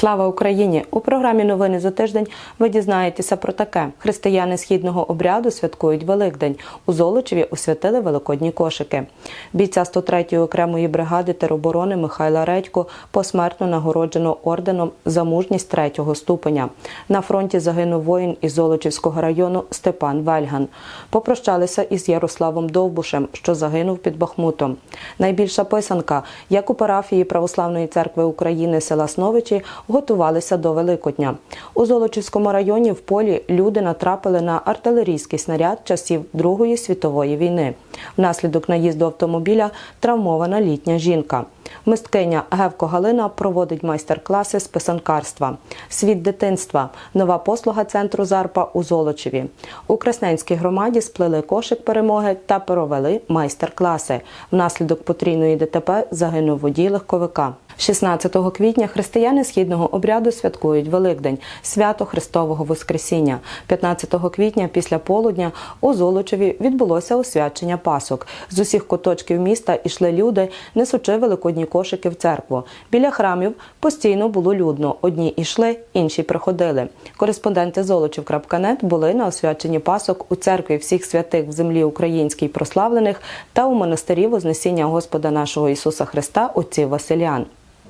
Слава Україні! У програмі Новини за тиждень ви дізнаєтеся про таке: християни східного обряду святкують Великдень. У Золочеві освятили великодні кошики. Бійця 103-ї окремої бригади тероборони Михайла Редько посмертно нагороджено орденом за мужність третього ступеня. На фронті загинув воїн із Золочівського району Степан Вельган. Попрощалися із Ярославом Довбушем, що загинув під Бахмутом. Найбільша писанка, як у парафії Православної церкви України села Сновичі, готувалися до Великодня. У Золочівському районі в полі люди натрапили на артилерійський снаряд часів Другої світової війни. Внаслідок наїзду автомобіля травмована літня жінка. Мисткиня Гевко Галина проводить майстер-класи з писанкарства. Світ дитинства нова послуга центру Зарпа у Золочеві. У Красненській громаді сплели кошик перемоги та провели майстер-класи. Внаслідок потрійної ДТП загинув водій легковика. 16 квітня християни східного обряду святкують Великдень, свято Христового Воскресіння. 15 квітня після полудня у Золочеві відбулося освячення пасок. З усіх куточків міста йшли люди, несучи великодні кошики в церкву. Біля храмів постійно було людно. Одні йшли, інші приходили. Кореспонденти Золочів.нет були на освяченні пасок у церкві всіх святих в землі українській прославлених та у монастирі Вознесіння Господа нашого Ісуса Христа отців Василян.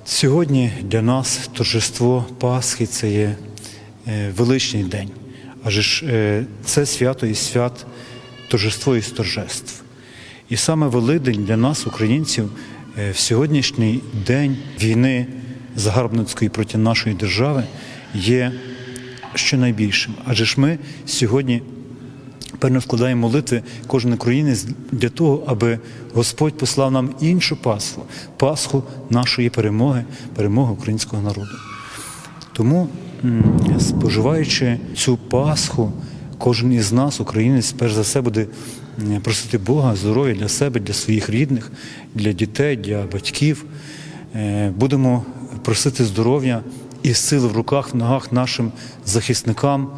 Сьогодні для нас торжество Пасхи це є е, величний день, адже ж е, це свято і свят, торжество із торжеств. І саме Великдень для нас, українців, е, в сьогоднішній день війни загарбницької проти нашої держави є щонайбільшим. Адже ж ми сьогодні Певно, вкладаємо молитви кожен українець для того, аби Господь послав нам іншу Пасху, Пасху нашої перемоги, перемоги українського народу. Тому, споживаючи цю Пасху, кожен із нас, українець, перш за все буде просити Бога здоров'я для себе, для своїх рідних, для дітей, для батьків. Е, Будемо просити здоров'я і сили в руках, в ногах нашим захисникам,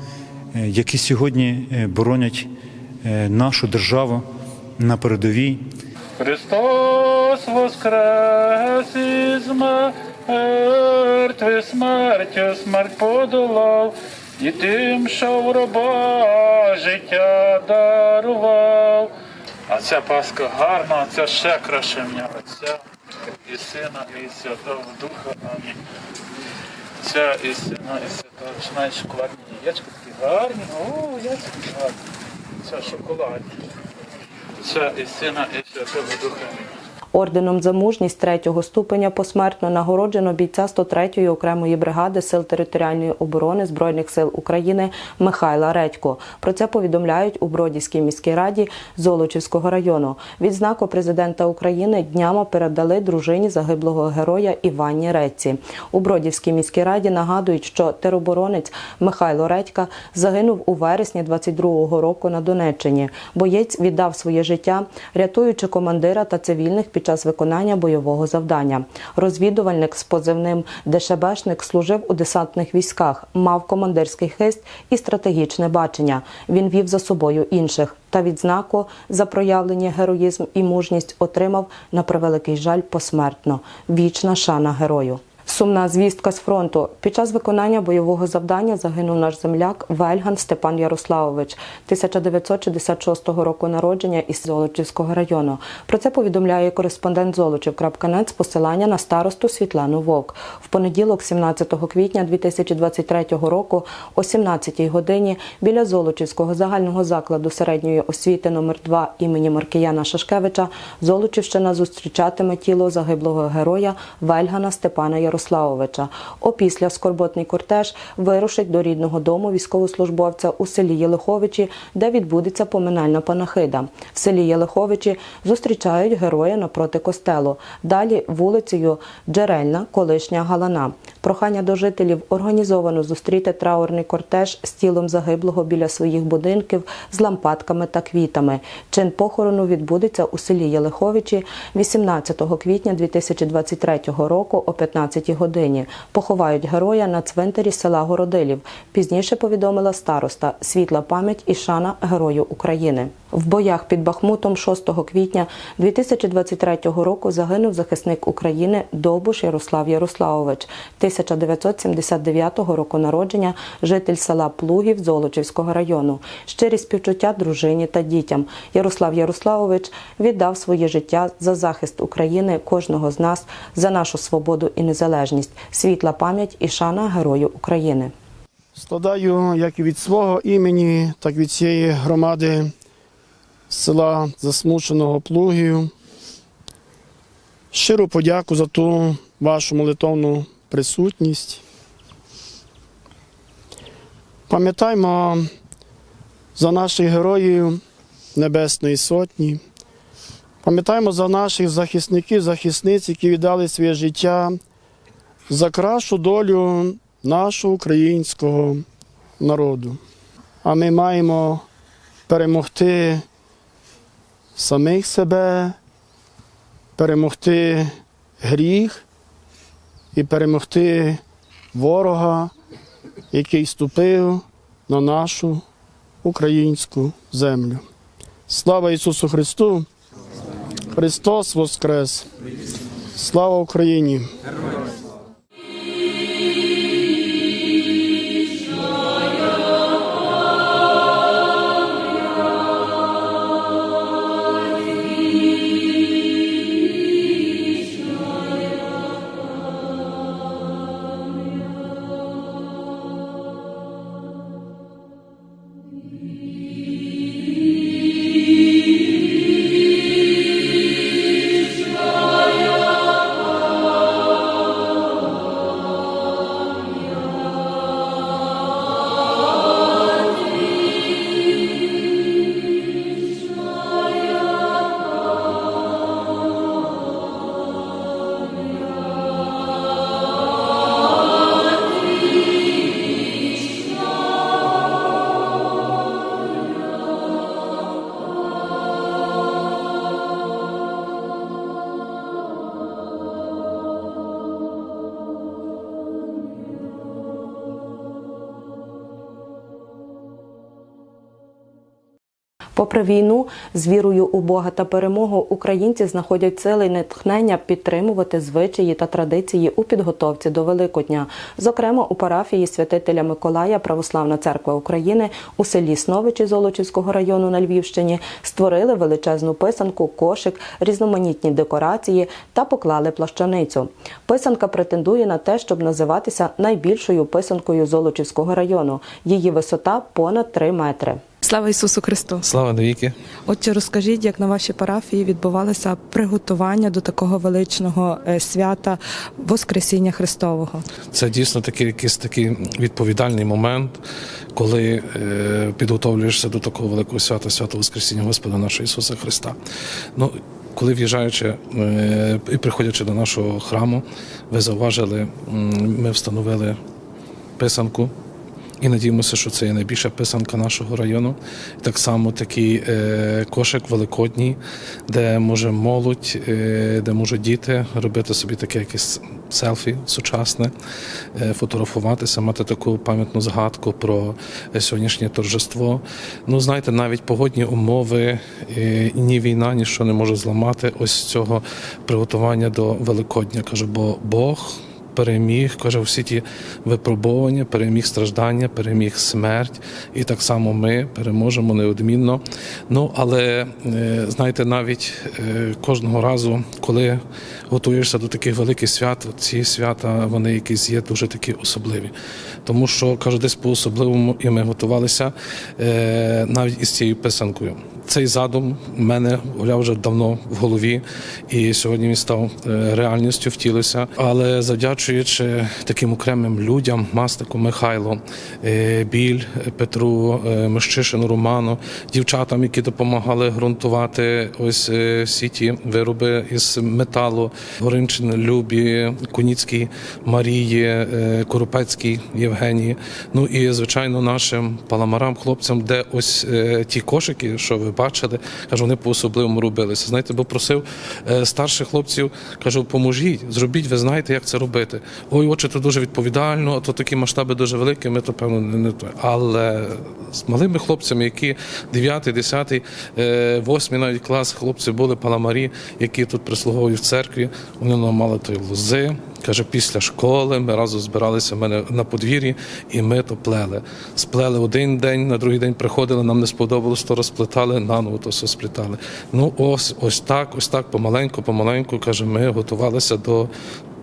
е, які сьогодні е, боронять нашу державу на передовій. Христос воскрес із мертвих смертю смерть подолав, і тим, що в раба життя дарував. А ця Пасха гарна, а ця ще краще мені. Отця і Сина, і Святого Духа. Амінь. Ця і Сина, і Святого. Починають шоколадні яєчка такі гарні. О, яєчка гарні. Це шоколад. Це і Сина, і Святого Духа. Орденом за мужність третього ступеня посмертно нагороджено бійця 103-ї окремої бригади сил територіальної оборони збройних сил України Михайла Редько. Про це повідомляють у Бродівській міській раді Золочівського району. Відзнаку президента України днями передали дружині загиблого героя Івані Редці. У Бродівській міській раді нагадують, що тероборонець Михайло Редька загинув у вересні 22-го року на Донеччині. Боєць віддав своє життя, рятуючи командира та цивільних під час виконання бойового завдання. Розвідувальник з позивним ДШБшник служив у десантних військах, мав командирський хист і стратегічне бачення. Він вів за собою інших. Та відзнаку за проявлення героїзм і мужність отримав на превеликий жаль посмертно. Вічна шана герою. Сумна звістка з фронту. Під час виконання бойового завдання загинув наш земляк Вельган Степан Ярославович, 1966 року народження із Золочівського району. Про це повідомляє кореспондент Золочів.нет з посилання на старосту Світлану Вовк. В понеділок, 17 квітня 2023 року, о 17 годині біля Золочівського загального закладу середньої освіти номер 2 імені Маркіяна Шашкевича Золочівщина зустрічатиме тіло загиблого героя Вельгана Степана Ярославовича. Опісля скорботний кортеж вирушить до рідного дому військовослужбовця у селі Єлиховичі, де відбудеться поминальна панахида. В селі Єлиховичі зустрічають героя напроти костелу. Далі вулицею Джерельна, колишня Галана. Прохання до жителів організовано зустріти траурний кортеж з тілом загиблого біля своїх будинків з лампадками та квітами. Чин похорону відбудеться у селі Єлиховичі 18 квітня 2023 року о 15 годині. Поховають героя на цвинтарі села Городилів. Пізніше повідомила староста Світла пам'ять і шана Герою України. В боях під Бахмутом 6 квітня 2023 року загинув захисник України Довбуш Ярослав Ярославович 1979 року народження, житель села Плугів Золочівського району. Щирі співчуття дружині та дітям. Ярослав Ярославович віддав своє життя за захист України, кожного з нас, за нашу свободу і незалежність, світла пам'ять і шана Герою України. Складаю як і від свого імені, так і від цієї громади села Засмученого Плугів. Щиру подяку за ту вашу молитовну присутність. Пам'ятаймо за наших героїв Небесної Сотні. Пам'ятаємо за наших захисників, захисниць, які віддали своє життя за кращу долю нашого українського народу. А ми маємо перемогти самих себе, перемогти гріх і перемогти ворога, який ступив на нашу українську землю. Слава Ісусу Христу! Христос Воскрес! Слава Україні! Попри війну, з вірою у Бога та перемогу українці знаходять сили й натхнення підтримувати звичаї та традиції у підготовці до Великодня. Зокрема, у парафії святителя Миколая Православна церква України у селі Сновичі Золочівського району на Львівщині створили величезну писанку, кошик, різноманітні декорації та поклали плащаницю. Писанка претендує на те, щоб називатися найбільшою писанкою Золочівського району. Її висота понад 3 метри. Слава Ісусу Христу! Слава навіки. Отже, розкажіть, як на вашій парафії відбувалося приготування до такого величного е, свята Воскресіння Христового? Це дійсно такий якийсь такий відповідальний момент, коли е, підготовлюєшся до такого великого свята, свято Воскресіння Господа нашого Ісуса Христа. Ну, коли в'їжджаючи е, і приходячи до нашого храму, ви зауважили, ми встановили писанку. І надіємося, що це є найбільша писанка нашого району. Так само такий е, кошик великодній, де може молодь, е, де можуть діти робити собі таке якесь селфі сучасне, е, фотографуватися, мати таку пам'ятну згадку про сьогоднішнє торжество. Ну, знаєте, навіть погодні умови, ні війна, ніщо не може зламати ось цього приготування до Великодня. Кажу, бо Бог переміг, каже, всі ті випробування, переміг страждання, переміг смерть, і так само ми переможемо неодмінно. Ну але е, знаєте, навіть е, кожного разу, коли готуєшся до таких великих свят, ці свята вони якісь є дуже такі особливі. Тому що кажу, десь по особливому і ми готувалися е, навіть із цією писанкою. Цей задум в мене я вже давно в голові, і сьогодні він став е, реальністю, втілився. Але завдячуючи таким окремим людям, мастику Михайло, е, Біль, Петру, е, Мещишину, Роману, дівчатам, які допомагали ґрунтувати ось всі ті вироби із металу, Горинчин, Любі, Куніцькій, Марії, Коропецькій, Євгенії. Ну і звичайно нашим паламарам, хлопцям, де ось ті кошики, що ви бачили, кажу, вони по особливому робилися. Знаєте, бо просив е, старших хлопців, кажу, поможіть, зробіть, ви знаєте, як це робити. Ой, отче, це дуже відповідально, то такі масштаби дуже великі, ми то певно не, не то. Але з малими хлопцями, які 9, 10, 8 навіть клас хлопці були паламарі, які тут прислуговують в церкві, вони нам мали той лози, Каже, після школи ми разом збиралися в мене на подвір'ї, і ми то плели. Сплели один день, на другий день приходили, нам не сподобалось, то розплетали, наново то все сплітали. Ну, ось, ось так, ось так, помаленьку, помаленьку, каже, ми готувалися до.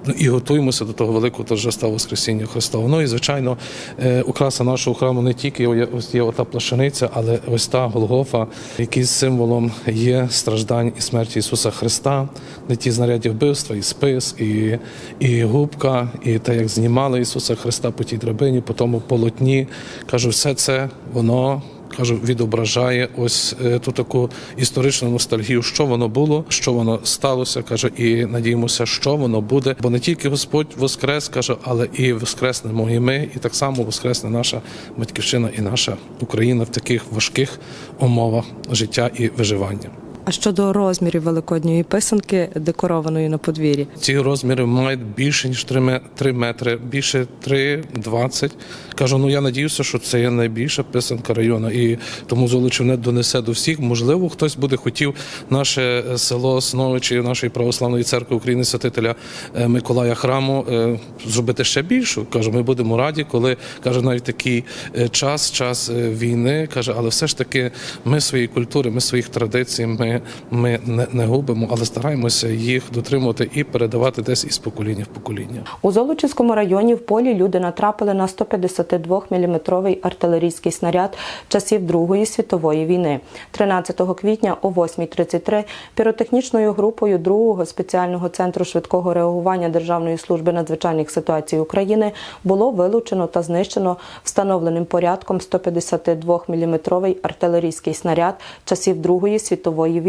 Ну, і готуємося до того великого торжества Воскресіння Христова. Ну і звичайно, е, украса нашого храму не тільки ось є ота плашаниця, але ось та Голгофа, який символом є страждань і смерті Ісуса Христа, не ті знаряді вбивства, і спис, і, і губка, і те, як знімали Ісуса Христа по тій драбині, по тому полотні. Кажу, все це воно кажу, відображає ось е, ту таку історичну ностальгію, що воно було, що воно сталося. каже, і надіємося, що воно буде. Бо не тільки Господь воскрес, каже, але і воскреснемо і ми, і так само воскресне наша батьківщина і наша Україна в таких важких умовах життя і виживання. А щодо розмірів великодньої писанки, декорованої на подвір'ї, Ці розміри мають більше ніж 3 ме- 3 метри, більше 3,20. Кажу, ну я надіюся, що це є найбільша писанка району, і тому Золочів не донесе до всіх. Можливо, хтось буде хотів наше е, село Сновичі нашої православної церкви України святителя е, Миколая храму е, зробити ще більшу. Кажу, ми будемо раді, коли каже навіть такий час, час війни. каже, але все ж таки ми свої культури, ми своїх традицій, ми, ми не, не губимо, але стараємося їх дотримувати і передавати десь із покоління в покоління. У Золочівському районі в полі люди натрапили на 152-мм артилерійський снаряд часів Другої світової війни. 13 квітня о 8.33 піротехнічною групою 2-го спеціального центру швидкого реагування Державної служби надзвичайних ситуацій України було вилучено та знищено встановленим порядком 152-мм артилерійський снаряд часів Другої світової війни,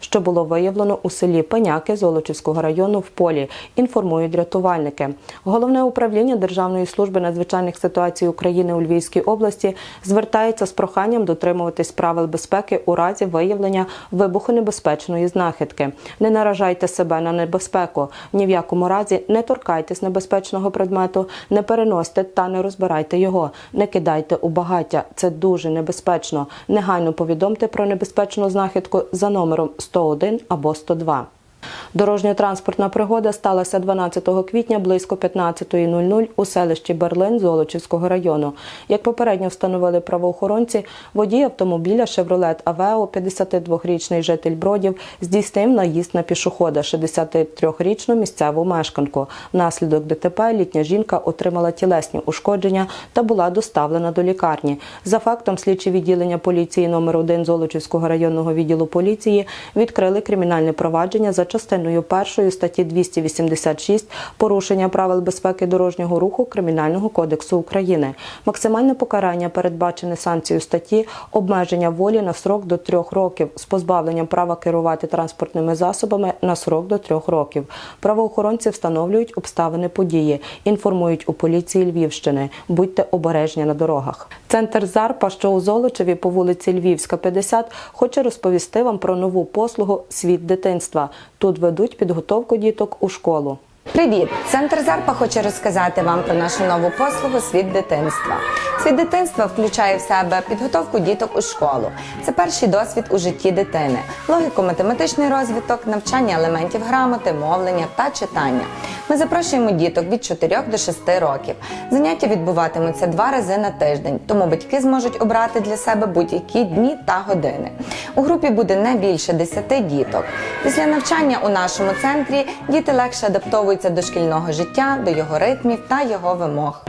що було виявлено у селі Пеняки Золочівського району в полі. Інформують рятувальники. Головне управління Державної служби надзвичайних ситуацій України у Львівській області звертається з проханням дотримуватись правил безпеки у разі виявлення вибухонебезпечної знахідки. Не наражайте себе на небезпеку. Ні в якому разі не торкайтесь небезпечного предмету, не переносьте та не розбирайте його, не кидайте у багаття. Це дуже небезпечно. Негайно повідомте про небезпечну знахідку за номером 101 або 102. Дорожньо-транспортна пригода сталася 12 квітня близько 15.00 у селищі Берлин Золочівського району. Як попередньо встановили правоохоронці, водій автомобіля Chevrolet Aveo, 52-річний житель Бродів, здійснив наїзд на пішохода, 63-річну місцеву мешканку. Внаслідок ДТП літня жінка отримала тілесні ушкодження та була доставлена до лікарні. За фактом слідчі відділення поліції номер 1 Золочівського районного відділу поліції відкрили кримінальне провадження за частиною першої статті 286 порушення правил безпеки дорожнього руху Кримінального кодексу України. Максимальне покарання передбачене санкцією статті обмеження волі на срок до трьох років з позбавленням права керувати транспортними засобами на срок до трьох років. Правоохоронці встановлюють обставини події, інформують у поліції Львівщини. Будьте обережні на дорогах. Центр Зарпа, що у Золочеві по вулиці Львівська, 50, хоче розповісти вам про нову послугу Світ дитинства. Тут ведуть підготовку діток у школу. Привіт! Центр Зарпа хоче розказати вам про нашу нову послугу Світ дитинства. Світ дитинства включає в себе підготовку діток у школу. Це перший досвід у житті дитини, логіко-математичний розвиток, навчання елементів грамоти, мовлення та читання. Ми запрошуємо діток від 4 до 6 років. Заняття відбуватимуться два рази на тиждень, тому батьки зможуть обрати для себе будь-які дні та години. У групі буде не більше 10 діток. Після навчання у нашому центрі діти легше адаптовуються до шкільного життя, до його ритмів та його вимог.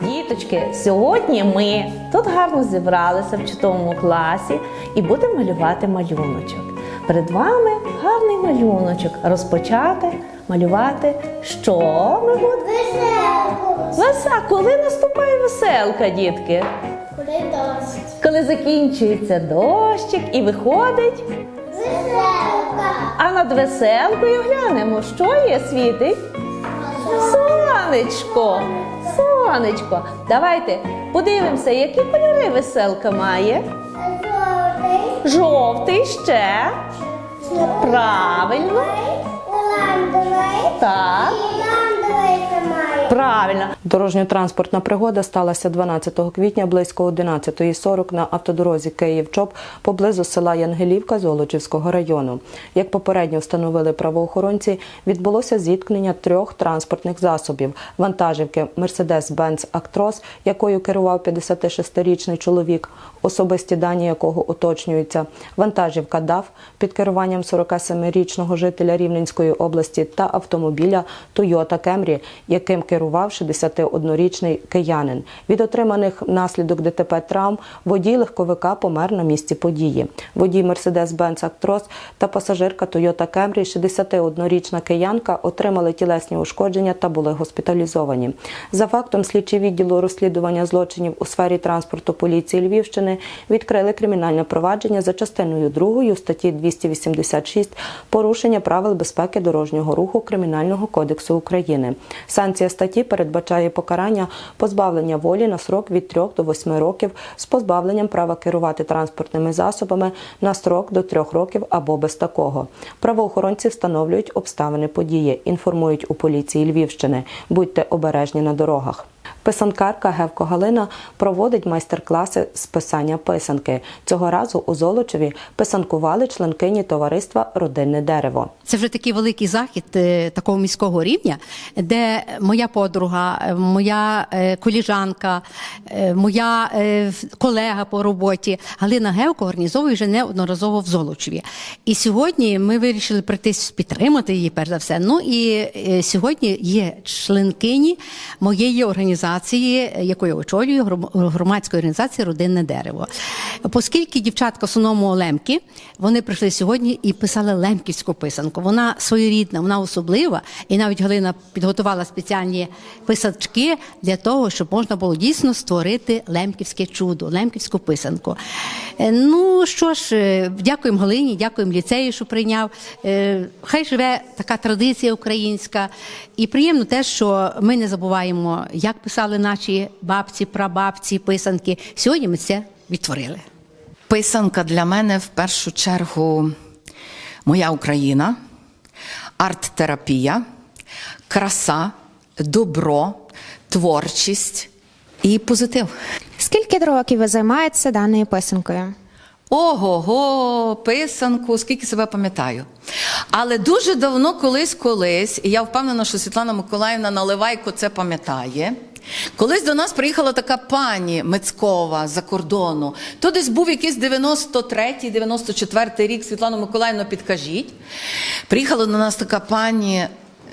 Діточки, сьогодні ми тут гарно зібралися в чудовому класі і будемо малювати малюночок. Перед вами гарний малюночок. Розпочати малювати. Що ми будемо? Веселку. Веса, коли наступає веселка, дітки? Куди дощ? Коли закінчується дощик і виходить. Веселка. А над веселкою глянемо, що є світить? Сонечко, сонечко. Давайте подивимося, які кольори веселка має. Жовтий. Ще. Правильно. Так. І ландовий це має. Правильно. Дорожньо-транспортна пригода сталася 12 квітня близько 11.40 на автодорозі Київ-Чоп поблизу села Янгелівка Золочівського району. Як попередньо встановили правоохоронці, відбулося зіткнення трьох транспортних засобів: вантажівки Mercedes-Benz Actros, якою керував 56-річний чоловік, особисті дані якого уточнюються, вантажівка DAF під керуванням 47-річного жителя Рівненської області та автомобіля Toyota Camry, яким керував 61-річний киянин. Від отриманих внаслідок ДТП травм водій легковика помер на місці події. Водій Mercedes-Benz Actros та пасажирка Toyota Camry, 61-річна киянка, отримали тілесні ушкодження та були госпіталізовані. За фактом слідчі відділу розслідування злочинів у сфері транспорту поліції Львівщини відкрили кримінальне провадження за частиною 2 статті 286 порушення правил безпеки дорожнього руху Кримінального кодексу України. Санкція статті передбачає покарання позбавлення волі на срок від 3 до 8 років з позбавленням права керувати транспортними засобами на срок до 3 років або без такого. Правоохоронці встановлюють обставини події, інформують у поліції Львівщини. Будьте обережні на дорогах. Писанкарка Гевко Галина проводить майстер-класи з писання писанки. Цього разу у Золочеві писанкували членкині товариства Родинне дерево. Це вже такий великий захід е, такого міського рівня, де моя подруга, е, моя е, коліжанка, моя колега по роботі Галина Гевко організовує вже неодноразово в Золочеві. І сьогодні ми вирішили прийти підтримати її, перш за все. Ну і сьогодні є членкині моєї організації, е, яку я очолюю, гром- громадської організації Родинне дерево. Оскільки дівчатка в основному лемки, вони прийшли сьогодні і писали лемківську писанку. Вона своєрідна, вона особлива. І навіть Галина підготувала спеціальні писачки для того, щоб можна було дійсно створити лемківське чудо, лемківську писанку. Е, Ну що ж, е, дякуємо Галині, дякуємо ліцею, що прийняв. Е, Хай живе така традиція українська. І приємно те, що ми не забуваємо, як писали наші бабці, прабабці, писанки. Сьогодні ми це відтворили. Писанка для мене в першу чергу моя Україна, арт-терапія, краса, добро, творчість і позитив. Скільки років ви займаєтеся даною писанкою? Ого-го, писанку, скільки себе пам'ятаю. Але дуже давно, колись, колись, і я впевнена, що Світлана Миколаївна Наливайко це пам'ятає. Колись до нас приїхала така пані Мицькова з-за кордону. То десь був якийсь 93-й, 94-й рік. Світлана Миколаївна, підкажіть. Приїхала до нас така пані,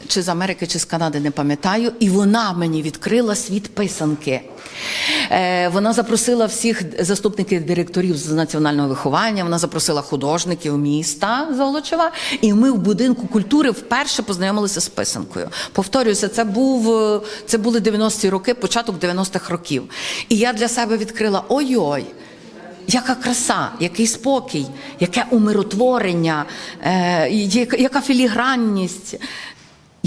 чи з Америки, чи з Канади, не пам'ятаю, і вона мені відкрила світ писанки. Е, вона запросила всіх заступників директорів з національного виховання, вона запросила художників міста Золочева, і ми в будинку культури вперше познайомилися з писанкою. Повторююся, це був е, це були 90-ті роки, початок 90-х років. І я для себе відкрила ой-ой. Яка краса, який спокій, яке умиротворення, е, яка- яка філігранність,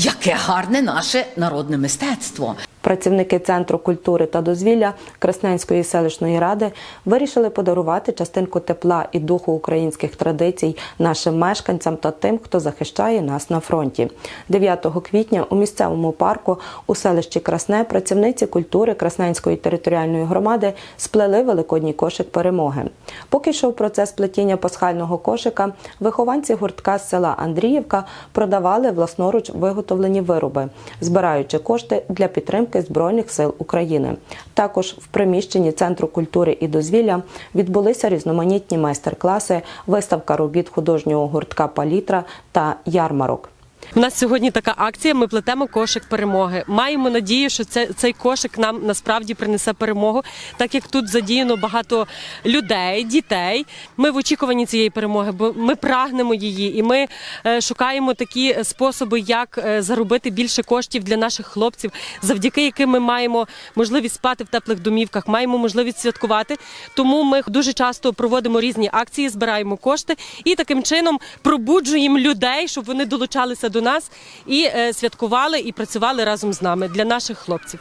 яке гарне наше народне мистецтво. Працівники Центру культури та дозвілля Красненської селищної ради вирішили подарувати частинку тепла і духу українських традицій нашим мешканцям та тим, хто захищає нас на фронті. 9 квітня у місцевому парку у селищі Красне працівниці культури Красненської територіальної громади сплели великодній кошик перемоги. Поки йшов процес плетіння пасхального кошика, вихованці гуртка з села Андріївка продавали власноруч виготовлені вироби, збираючи кошти для підтримки Збройних сил України. Також в приміщенні Центру культури і дозвілля відбулися різноманітні майстер-класи, виставка робіт художнього гуртка Палітра та ярмарок. У нас сьогодні така акція. Ми плетемо кошик перемоги. Маємо надію, що це цей кошик нам насправді принесе перемогу, так як тут задіяно багато людей, дітей. Ми в очікуванні цієї перемоги, бо ми прагнемо її, і ми е, шукаємо такі способи, як е, заробити більше коштів для наших хлопців, завдяки яким ми маємо можливість спати в теплих домівках, маємо можливість святкувати. Тому ми дуже часто проводимо різні акції, збираємо кошти і таким чином пробуджуємо людей, щоб вони долучалися до нас і е, святкували і працювали разом з нами для наших хлопців.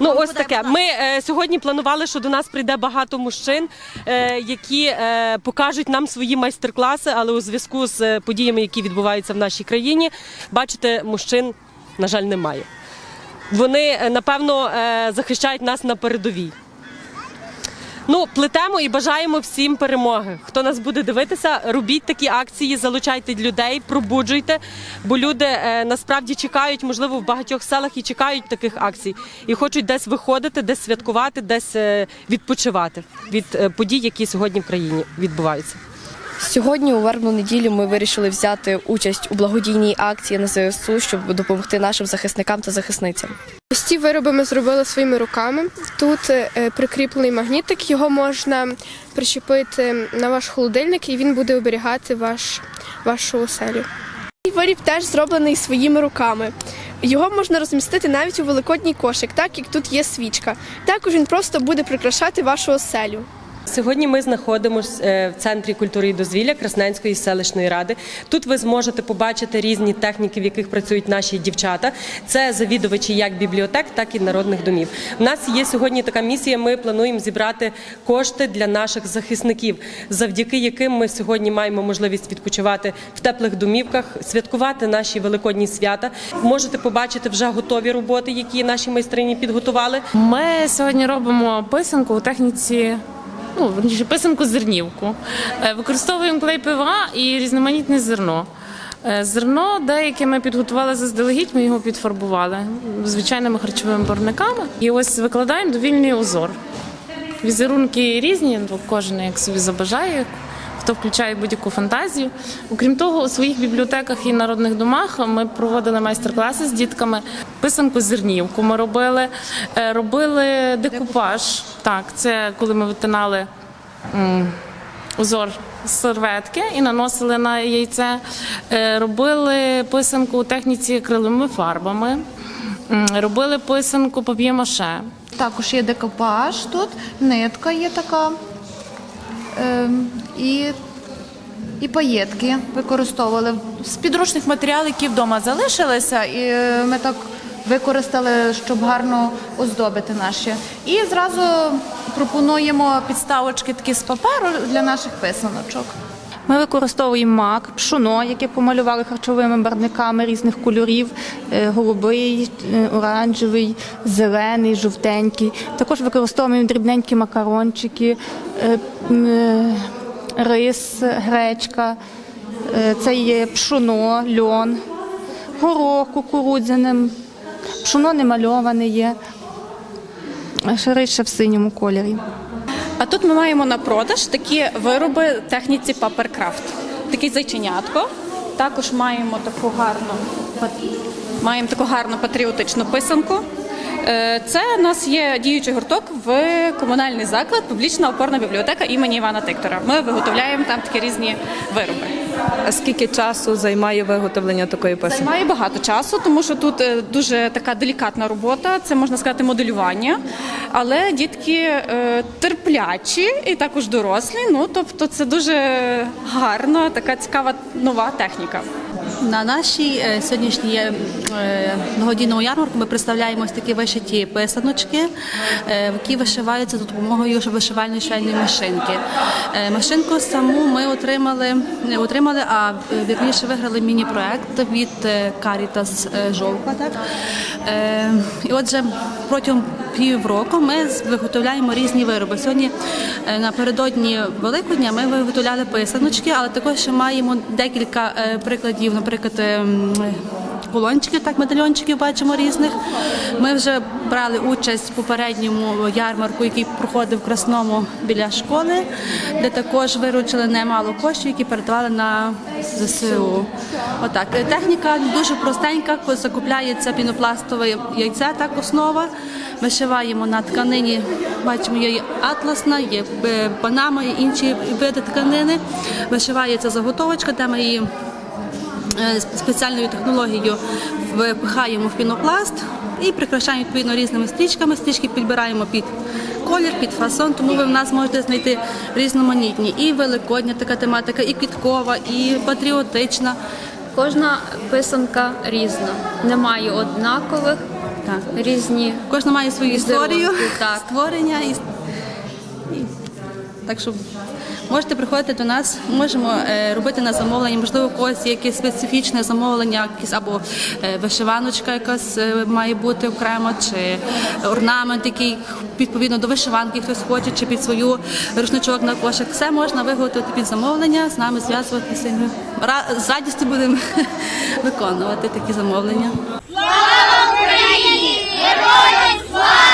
Ну, ось таке. Ми е, сьогодні планували, що до нас прийде багато мужчин, е, які е, покажуть нам свої майстер-класи, але у зв'язку з е, подіями, які відбуваються в нашій країні, бачите, мужчин, на жаль, немає. Вони е, напевно е, захищають нас на передовій. Ну, плетемо і бажаємо всім перемоги. Хто нас буде дивитися, робіть такі акції, залучайте людей, пробуджуйте, бо люди е, насправді чекають, можливо, в багатьох селах і чекають таких акцій, і хочуть десь виходити, десь святкувати, десь е, відпочивати від е, подій, які сьогодні в країні відбуваються. Сьогодні у вербну неділю ми вирішили взяти участь у благодійній акції на ЗСУ, щоб допомогти нашим захисникам та захисницям. Ось ці вироби ми зробили своїми руками. Тут е, прикріплений магнітик, його можна причепити на ваш холодильник, і він буде оберігати ваш, вашу оселю. Цей виріб теж зроблений своїми руками. Його можна розмістити навіть у великодній кошик, так як тут є свічка. Також він просто буде прикрашати вашу оселю. Сьогодні ми знаходимося в центрі культури і дозвілля Красненської селищної ради. Тут ви зможете побачити різні техніки, в яких працюють наші дівчата. Це завідувачі як бібліотек, так і народних домів. У нас є сьогодні така місія. Ми плануємо зібрати кошти для наших захисників, завдяки яким ми сьогодні маємо можливість відпочивати в теплих домівках, святкувати наші великодні свята. Можете побачити вже готові роботи, які наші майстрині підготували. Ми сьогодні робимо писанку у техніці. Ну, верніше, писанку зернівку. Е, Використовуємо клей пива і різноманітне зерно. Е, Зерно деяке ми підготували заздалегідь, ми його підфарбували звичайними харчовими барниками. І ось викладаємо довільний узор. Візерунки різні, кожен як собі забажає, хто включає будь-яку фантазію. Окрім того, у своїх бібліотеках і народних домах ми проводили майстер-класи з дітками. Писанку зернівку ми робили, Е, робили декупаж. Так, це коли ми витинали узор серветки і наносили на яйце. Е, Робили писанку у техніці акриловими фарбами. Робили писанку пап'є-маше. Також є декопаж тут, нитка є така. І, і паєтки використовували. З підручних матеріалів, які вдома залишилися, і е, ми так використали, щоб гарно оздобити наші. І зразу пропонуємо підставочки такі з паперу для наших писаночок. Ми використовуємо мак, пшоно, яке помалювали харчовими барвниками різних кольорів: е, голубий, е, оранжевий, зелений, жовтенький. Також використовуємо дрібненькі макарончики, рис, гречка, е, це є пшоно, льон, горох кукурудзяним, пшоно не мальоване є, рис в синьому кольорі. А тут ми маємо на продаж такі вироби техніці паперкрафт. Такий зайченятко. Також маємо таку гарну маємо таку гарну патріотичну писанку. Е, Це у нас є діючий гурток в комунальний заклад, публічна опорна бібліотека імені Івана Тиктора. Ми виготовляємо там такі різні вироби. А скільки часу займає виготовлення такої писанки? Займає багато часу, тому що тут е, дуже така делікатна робота. Це можна сказати моделювання. Але дітки е, терплячі і також дорослі. Ну тобто, це дуже гарна, така цікава нова техніка. На нашій е, сьогоднішній е, благодійному ярмарку ми представляємо ось такі вишиті писаночки, е, які вишиваються за допомогою вишивальної швейної машинки. Е, Машинку саму ми отримали, не отримали, а е, вірніше виграли міні-проект від е, Caritas е, Жовка. Так? Е, І отже, протягом півроку ми виготовляємо різні вироби. Сьогодні е, напередодні Великодня ми виготовляли писаночки, але також маємо декілька е, прикладів, наприклад, ем, Кулончиків, так, медальйончиків бачимо різних. Ми вже брали участь в попередньому ярмарку, який проходив в Красному біля школи, де також виручили немало коштів, які передавали на ЗСУ. Отак. Е, Техніка дуже простенька, закупляється пінопластове яйце, так основа. Вишиваємо на тканині, бачимо, є атласна, є е, панама, є інші види тканини. Вишивається заготовочка, де ми її е, спеціальною технологією впихаємо в пінопласт і прикрашаємо відповідно різними стрічками. Стрічки підбираємо під колір, під фасон, тому ви в нас можете знайти різноманітні і великодня така тематика, і квіткова, і патріотична. Кожна писанка різна, немає однакових, Так. різні. Кожна має свою історію Так. створення і Так що можете приходити до нас, можемо е, робити на замовлення. Можливо, у когось є якесь специфічне замовлення, якісь або е, вишиваночка, якась е, має бути окремо, чи орнамент, який відповідно до вишиванки хтось хоче, чи під свою рушничок на кошик. Все можна виготовити під замовлення, з нами зв'язуватися. і Ми з радістю будемо виконувати такі замовлення. Героям слава!